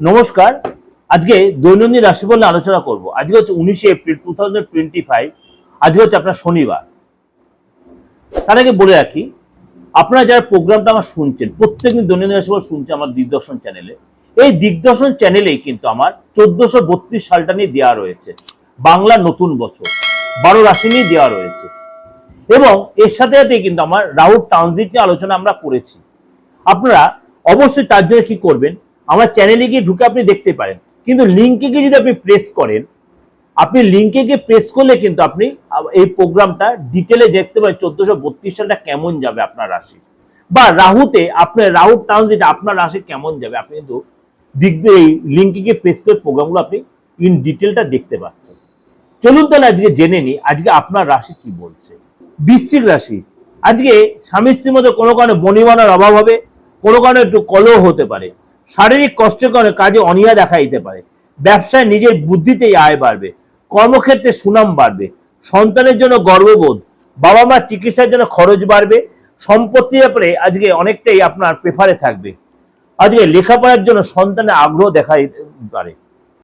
নমস্কার। আজকে দৈনন্দিন রাশিফল নিয়ে আলোচনা করব। আজকে হচ্ছে উনিশে April two thousand twenty five আজকে হচ্ছে আপনার শনিবার। তার আগে বলে রাখি, আপনারা যারা প্রোগ্রামটা আমার শুনছেন, প্রত্যেকদিন দৈনন্দিন রাশিফল শুনছে আমার দিগদর্শন চ্যানেলে, এই দিগদর্শন চ্যানেলেই কিন্তু আমার চোদ্দশো বত্রিশ সালটা নিয়ে দেওয়া রয়েছে। বাংলা নতুন বছর। বারো রাশি নিয়ে দেওয়া রয়েছে। এবং এর সাথে সাথে কিন্তু আমার রাহুল ট্রানজিট নিয়ে আলোচনা আমরা করেছি। আপনারা অবশ্যই তার জন্য কি করবেন? আমার চ্যানেলে গিয়ে ঢুকে আপনি দেখতে পারেন। কিন্তু লিঙ্কে গিয়ে যদি আপনি প্রেস করেন, আপনি লিঙ্কে গিয়ে প্রেস করলে কিন্তু আপনি এই প্রোগ্রামটা ডিটেলে দেখতে পারেন চোদ্দশো বত্রিশ সালটা কেমন যাবে আপনার রাশি। বা রাহুতে আপনার রাহু ট্রানজিট আপনার রাশি কেমন যাবে, আপনি কিন্তু দিক এই লিঙ্কে গিয়ে প্রেস করে প্রোগ্রামগুলো আপনি ইন ডিটেলটা দেখতে পাচ্ছেন। চলুন তাহলে আজকে জেনে নিই, আজকে আপনার রাশি কি বলছে? বৃশ্চিক রাশি, আজকে স্বামী স্ত্রীর মধ্যে কোনো কারণে বনিমানার অভাব হবে, কোনো কারণে একটু কলহ হতে পারে। শারীরিক কষ্টকর কাজে অনিয়া দেখা দিতে পারে। ব্যবসায় নিজের বুদ্ধিতেই আয় বাড়বে। কর্মক্ষেত্রে সুনাম বাড়বে। সন্তানের জন্য গর্ববোধ। বাবা মার চিকিৎসার জন্য খরচ বাড়বে। সম্পত্তি ব্যাপারে আজকে অনেকটাই আপনার প্রেফারে থাকবে। আজকে লেখাপড়ার জন্য সন্তানের আগ্রহ দেখা পারে।